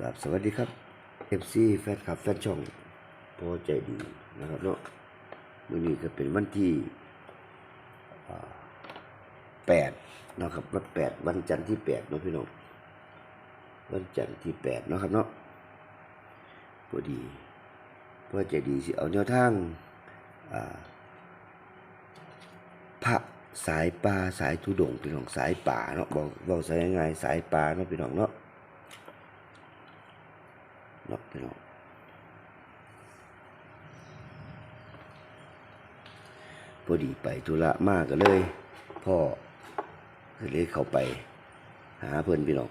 กับสวัสดีครับ FC แฟนคลับแฟนช่องพอใจดีนะครับเนาะวันนี้ก็เป็นวันที่แปดนะครับวันแปดวันจันทร์ที่แปดเนาะพี่น้องวันจันทร์ที่แปดนะครับเนาะพอดีพอใจดีสิเอาแนวทางพระสายป่าสายทุดงพี่น้องสายป่าเนาะบอกบอกสายง่ายสายป่าเนาะพี่น้องเนาะ เนาะพี่น้องพอดีไปธุระมากก็เลย พ่อก็เลยเข้าไป หาเพื่อนพี่น้อง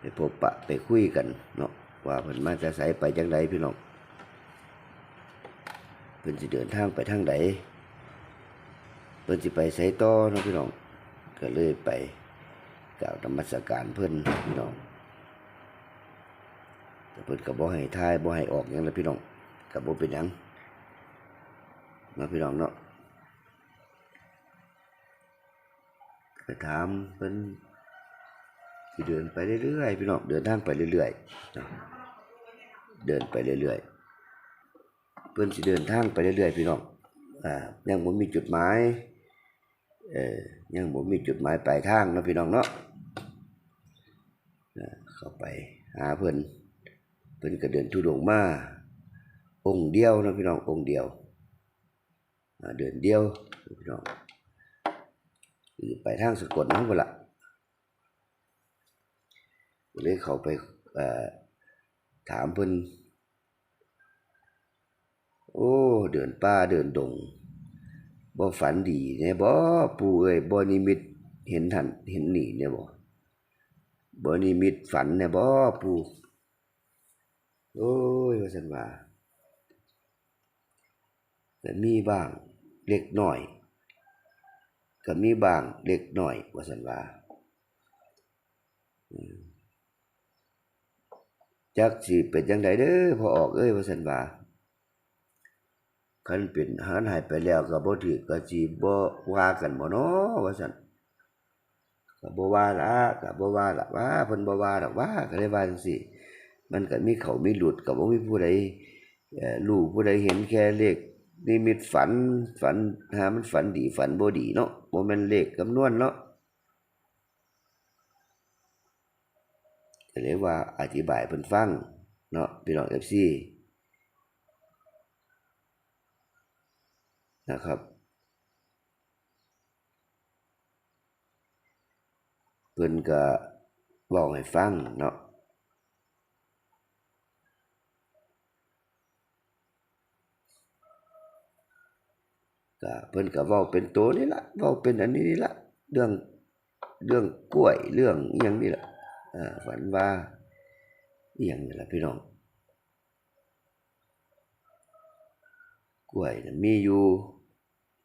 ไปพบปะไปคุยกันเนาะว่าเพิ่อนมาจะใส่ไปจังใดพี่น้องเพิ่อนสิเดินทางไปทางใดเพิ่อนสิไปไสต่อเนาะพี่น้องก็เลยไปกล่าวนมัสการเพิ่อนพี่น้อง เพิ่นก็บ่ให้ทายบ่ให้ออกหยังละพี่น้องก็บ่เป็นหยังเนาพี่น้องเนาะก็ถามเพิ่นสิเดินไปเรื่อยๆพี่น้องเดินทางไปเรื่อยๆเดินไปเรื่อยๆเพิ่นสิเดินทางไปเรื่อยๆพี่น้องอ่ายังบ่มีจุดหมายเอ่อยังบ่มีจุดหมายปลายทางนาะพี่น้องเนาะเข้าไปหาเพิ่น เพิ่นก็เดินทุดงมาองค์เดียวนะพี่น้ององค์เดียวเดินเดียวพี่น้องคือไปทางสกลนั่นพุ่นละเลยเขาไปถามเพิ่นโอ้ เดินป่าเดินดงบ่ฝันดีแน่บ่ปู่เอ้ยบ่นิมิตเห็นท่านเห็นหนี่แน่ยบ่บ่นิมิตฝันแน่บ่ปู่ โอ้ยว่าสันว่าก็มีบ้างเล็กหน้อยก็มีบ้างเล็กหน้อยว่าสันว่าจักสิเป็นจังไดเด้อพอออกเอ้ยว่าสันว่าคันเป็นหารหายไปแล้วก็บ่ถือก็สิบ่ว่ากันบ่เนาะว่าซั่นก็บ่ว่าละก็บ่ว่าละว่าเพิ่นบ่ว่าดอกว่าก็เลยว่าจังซี่ มันก็มีเขามีหลุดก็บ่มีผู้ใดรู้ผู้ใดเห็นแค่เลขนิมิตฝันฝันหามันฝันดีฝันบ่ดีเนาะบ่แม่นเลขคำนวณเนาะก็เลยว่าอธิบายเพิ่นฟังเนาะพี่น้อง FC นะครับเพิ่นก็เว้าให้ฟังเนาะ ก็ เพิ่นก็เว้าเป็นโตนี่ล่ะเว้าเป็นอันนี้นี่ล่ะเรื่องเรื่องกล้วยเรื่องอีหยังนี่ล่ะอ่าฝันว่าอีหยังนี่ล่ะพี่น้องกล้วยน่ะมีอยู่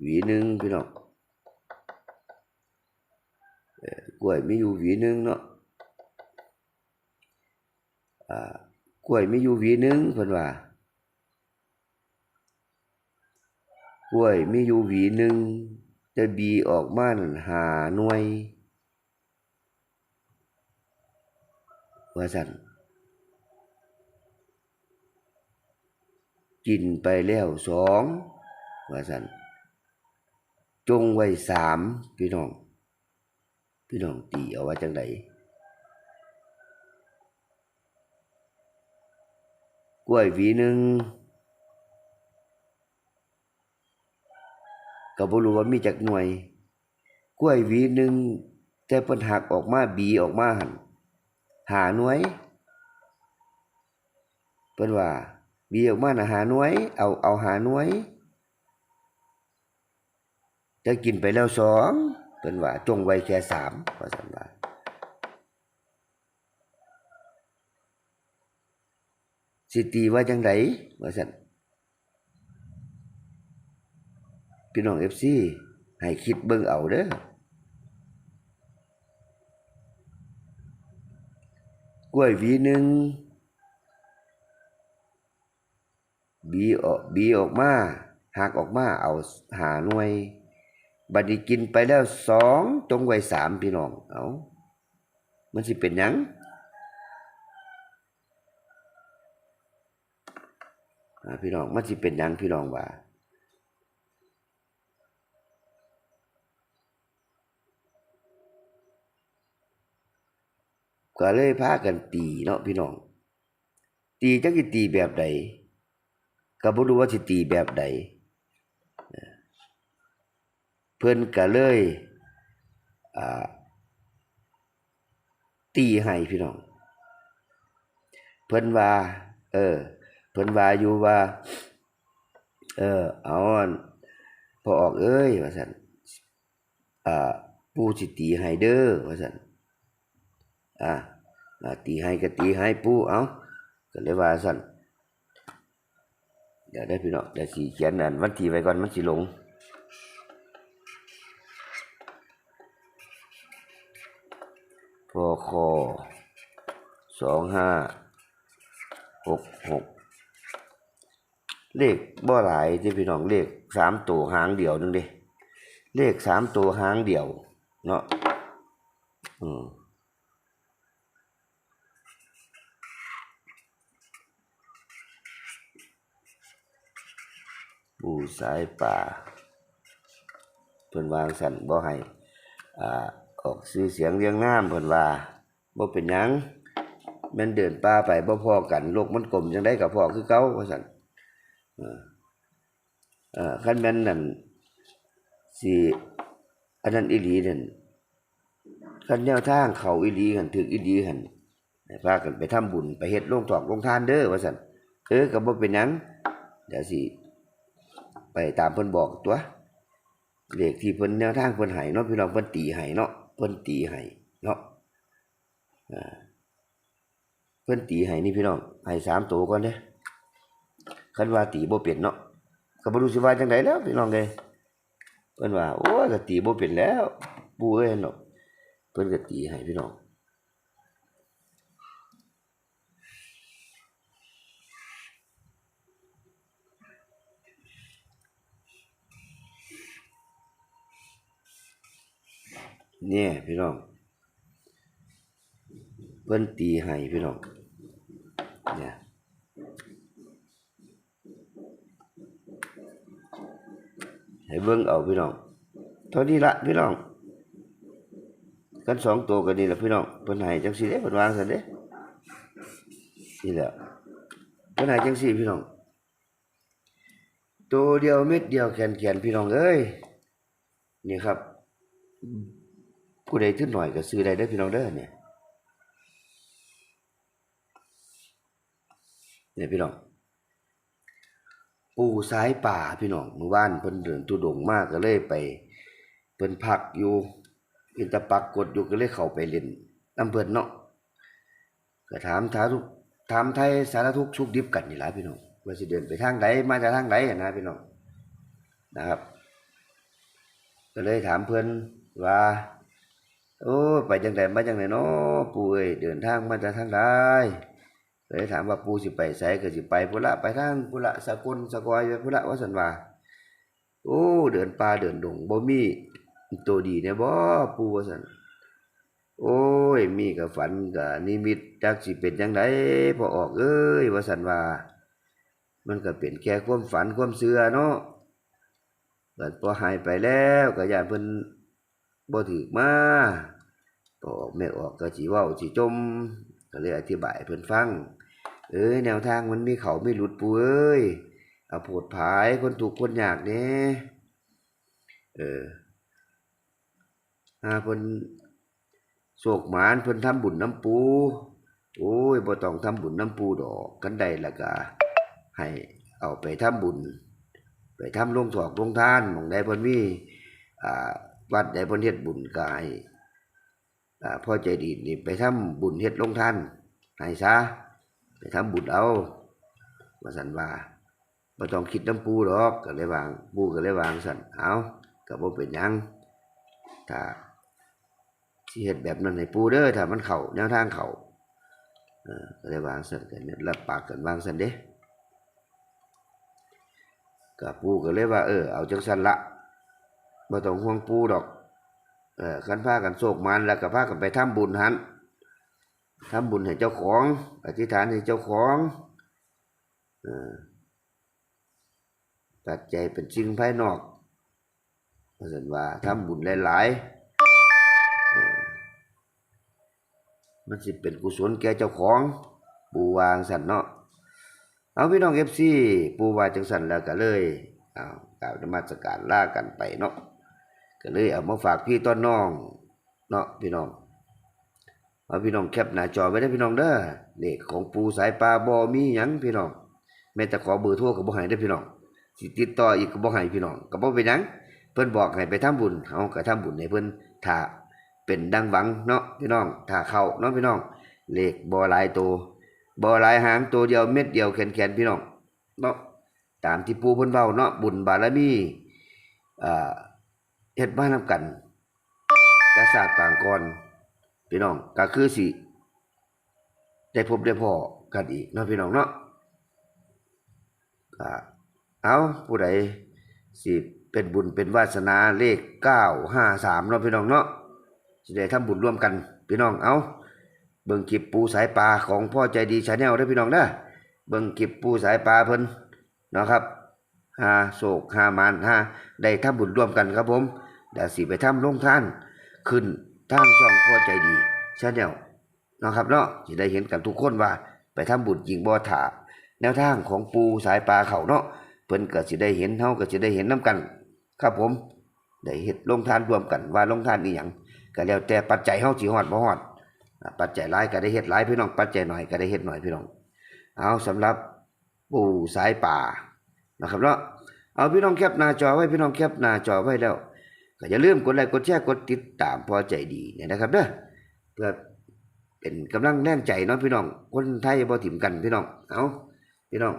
หวีหนึงพี่น้องเอ่อกล้วยมีอยู่หวีหนึงเนาะอ่ากล้วยมีอยู่หวีหนึงเพิ่นว่า กล้วยมีอยู่หวีหนึ่งแต่บีออกมานั่นหาหน่วยว่าสันกินไปแล้วสองว่าสันจงไว้สามพี่น้อง พี่น้องตีเอาไว่าจังไดกล้วยหวีหนึ่ง ก็บ่รู้ว่ามีจักหน่วย กล้วยหวีหนึ่งแต่เพิ่นหักออกมาบีออกมาหันหาหน่วยเพิ่นว่าบีออกมาน่ะหาหน่วย เอาเอาหาหน่วยแต่กินไปแล้วสองเพิ่นว่าจงไว้แค่สามว่าซั่นว่าสิตีว่าจังไดว่าซั่น พี่น้องเอฟซีให้คิดเบิ่งเอาเด้อกล้วยวีหนึ่งบีออกบีออกมาหักออกมาเอาหาหน่วย บัดนี้กินไปแล้วสองตรงไว้สามพี่น้องเอามันสิเป็นยังพี่น้องมันสิเป็นยังพี่น้องว่า ก็เลยพากันตีเนาะพี่น้อง ตีจักสิตีแบบใดก็บ่รู้ว่าสิตีแบบใดนเพิ่นก็เลยอ่าตีให้พี่น้อง เพิ่นว่า เออ เพิ่นว่าอยู่ว่า เออ เอาอันพอออกเอ้ยว่าซั่นอ่าปูสิตีให้เด้อว่าซั่น อ่าตีให้ก็ตีให้ปู่เอาก็เลยว่าซั่นเดี๋ยวได้พี่น้องเดี๋ยวสิเขียนอันวันที่ไว้ก่อนมันสิหลงพอคอสองห้าหกหกเลขบ่หลายที่พี่น้องเลขสามตัวหางเดียวนึงเด้เลขสามตัวหางเดียว เนาะอืม บูสายป่าเพิ่นวางสันบ่ให้อ่าออกซื้อเสียงเรียงน้ำเพิ่นว่าบ่เป็นหยังแม่นเดินป่าไปบ่พอกันโลกมันกลมจังได๋ก็พอคือเก่าว่าซั่นเออเอ่อคันแม่นนั่นสิอันนั้นอีหลีนั่นคันแนวทางเขาอีหลีหั่นถึกอีหลีหั่นพากันไปทำบุญไปเฮ็ดโรงถอกโรงทานเด้อว่าซั่นเออก็บ่เป็นหยังเดี๋ยวสิ ไปตามเพิ่นบอกตัวเลขที่เพิ่นแนวทางเพิ่นให้เนาะพี่น้องเพิ่นตีให้เนาะเพิ่นตีให้เนาะเพิ่นตีให้นี่พี่น้องให้สามตัวก่อนเด้คันว่าตีโบเป็นเนาะก็บ่รู้สิว่าจังไดแล้วพี่น้องเอ้ยเพิ่นว่าโอ้ยก็ตีโบเป็นแล้วปูเอ้ยเนาะเพิ่นก็ตีให้พี่น้อง เนี่ยพี่น้องเพิ่นตีให้พี่น้องเนี่ยให้เบิ่งเอาพี่น้องเท่านี้ละพี่น้องกันสองตัวกันนี่ละพี่น้องเพิ่นให้จังซี่เด้เพิ่นวางซั่นเด้นี่แหละเพิ่นให้จังซี่พี่น้องตัวเดียวเม็ดเดียวแขนๆพี่น้องเอ้ยนี่ครับ ผู้ใดทุนหน่อยก็ซื้อได้เด้พี่น้องเด้อเนี่ยเนี่ยพี่น้องปูสายป่าพี่น้องเมื่อวานเพิ่นเดินตุดงมากก็เลยไปเพิ่นพักอยู่อินตะปักกดอยู่ก็เลยเข้าไปเล่นน้ำเพิ่นเนาะก็ถามถาทุกถามไทยสารทุกข์สุขดิบกันนี่ล่ะพี่น้องว่าสิเดินไปทางใดมาจากทางใดอะนะพี่น้องนะครับ ก็เลยถามเพิ่อนว่า โอ้ไปจังไดมาจังไดเนาะปู่เอ้ยเดินทางมาจากทางใดเลยถามว่าปู่สิไปไสก็สิไปพุละไปทางพุละสกลสกอยไปพุละว่าสันว่าโอ้ เดินป่าเดินดงบ่มีตัวดีแน่บ่ปู่ว่าสันโอ้ย มีก็ฝันก็นิมิตจักสิเป็นจังไดพอออกเอ้ยว่าสันว่ามันก็เป็นแค่ความฝันความเชื่อเนาะบัดพอหายไปแล้วก็ย่านเพิ่นบ่ถูกมา พอออกไม่ออกก็สิเว้าสิจมก็เลยอธิบายเพิ่อนฟัง เอ้ยแนวทางมันมีเขาไม่หลุดปูเอ้ยเอาโพดผายคนถูกคนอยากแหน่ยเออหาเพิ่นโศกหมานเพิ่นทำบุญน้ำปู โอ้ยบ่ต้องทำบุญน้ำปูดอกกันได้แล้วก็ให้เอาไปทำบุญ ไปทำโรงถอกโรงทานมองใดเพิ่นมีอ่าวัดใดเพิ่นเฮ็ดบุญก็ให้อ่า พ่อใจดีนี่ไปทำบุญเฮ็ดโรงท่านให้ซะไปทำบุญเอาว่าซั่นว่าบ่ต้องคิดน้ำปูดอกก็เลยวางปูก็เลยวางซั่นเอาก็บ่เป็นยังถ้าสิเฮ็ดแบบนั้นให้ปูเด้อถ้ามันเข้าแนวทางเข้าเออก็เลยวางซั่นกันรับปากกันวางซั่นเด้ก็ปูก็เลยว่าเออเอาจังซั่นละบ่ต้องห่วงปูดอก เออคันพากันโศกมันแล้วก็พากันไปทำบุญหันทำบุญให้เจ้าของ อธิษฐานให้เจ้าของออปัจจัยเป็นสิ่งภายนอกเพราะฉะนั้นว่าทำบุญหลายๆมันสิเป็นกุศลแก่เจ้าของ ปูวางสันเนาะเอาพี่น้องเอฟซีปูวาจังสันแล้วก็เลยเอากล่าวนมัสการลากันไปเนาะ ก็เลยเอามาฝากพี่ต้นน้องเนาะพี่น้องเอาพี่น้องแคปหน้าจอไว้ได้พี่น้องเด้อเลขของปูสายปลาบ่มีหยังพี่น้องแม้แต่ขอเบอร์โทรก็บ่ให้ได้พี่น้องสิติดต่ออีกก็บ่ให้พี่น้องก็บ่เป็นหยังเพิ่นบอกให้ไปทำบุญเฮาก็ทำบุญให้เพิ่นถ้าเป็นดังหวังเนาะพี่น้องถ้าเข้าเนาะพี่น้องเลขบ่หลายตัวบ่หลายหางตัวเดียวเม็ดเดียวแขนๆพี่น้องเนาะตามที่ปูเพิ่นเว้าเนาะบุญบารมีอ่า ฮ็ดมานํกันกษัตริย์ปางก่อนพี่น้องก็คือสิได้พบได้พ้อกันอีกเนาะพี่น้องเนาะก็เอาผู้ใดสิเป็นบุญเป็นวาสนาเลข953เนาะพี่น้องเนาะสิได้ทำบุญร่วมกัน พี่น้องเอาเบิ่งคลิปปูสายปลาของพ่อใจดีชาแนลได้พี่น้องเด้เบิ่งคลิปปูสายปลาเพิ่นเนาะครับหาโศกหามานหาได้ทำบุญร่วมกันครับผม เดี๋ยวสิไปทำลงท่านขึ้นทางช่องพ่อใจดีชาแนลนะครับเนาะสิได้เห็นกันทุกคนว่า ไปทำบุญยิงบ่อถาแนวทางของปูสายปลาเขาเนาะเพิ่นก็สิได้เห็นเฮาก็สิได้เห็นนํกัน ครับผมได้เฮ็ดลงทานรวมกันว่าลงทานอีหยังก็แล้วแต่ปัจจัยเฮาสิฮอดบ่ฮอดอ่าปัจจัยหลายก็ได้เฮ็ดหลายพี่น้องปัจจัยน้อยก็ได้เฮ็ดหน้อยพี่น้อง เอาสำหรับปูสายป่านะครับเนาะเอาพี่น้องแคปหน้าจอไว้พี่น้องแคปหน้าจอไว้แล้ว ก็อย่าลืมกดไลค์กดแชร์กดติดตามพอใจดีเนี่ยนะครับเด้อเพื่อเป็นกำลังแรงใจเนาะพี่น้อง คนไทยบ่ถิ่มกันพี่น้องเอาพี่น้อง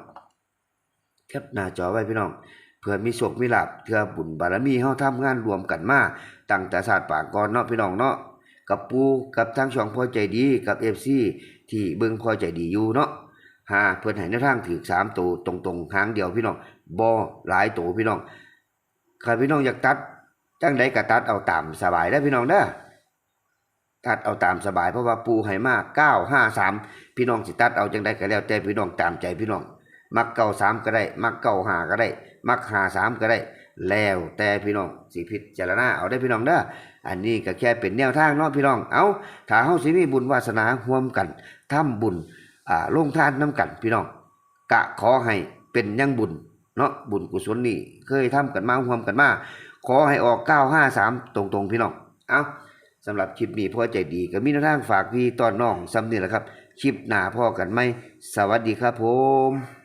แคปหน้าจอไว้พี่น้องเพื่อมีโชคมีลาภเพื่อบุญบารมีเฮาทำงานรวมกันมาตั้งแต่ศาสตร์ปากก่อนเนาะพี่น้องเนาะกับปูกับทางช่องพอใจดีกับเอฟซีที่เบิ่งพอใจดีอยู่เนาะหาเพิ่นให้ในวทางถือสามตัวตรงๆหางเดียวพี่น้องบ่หลายตัวพี่น้องใครพี่น้องอยากตัด จังใดก็ตัดเอาตามสบายได้พี่น้องเด้อตัดเอาตามสบายเพราะว่าปูให้มาก953พี่น้องสิตัดเอาจังใดก็แล้วแต่พี่น้องตามใจพี่น้อง มักเก้าสามก็ได้ มักเก้าห้าก็ได้ มักห้าสามก็ได้ แล้วแต่พี่น้องสิพิจารณาเอาได้พี่น้องเด้ออันนี้ก็แค่เป็นแนวทางเนาะพี่น้อง เอาถ้าเฮาสิมีบุญวาสนาร่วมกันทำบุญอ่าลงทานนํกันพี่น้อง กะขอให้เป็นยังบุญเนาะบุญกุศลนี่เคยทำกันมาร่วมกันมา ขอให้ออก 953 ตรงๆ พี่น้อง เอาสำหรับคลิปนี้พ่อใจดีก็มีแนวทางฝากพี่ตอนน้องซ้ำนี่แหละครับ คลิปหน้าพ่อกันไหม สวัสดีครับผม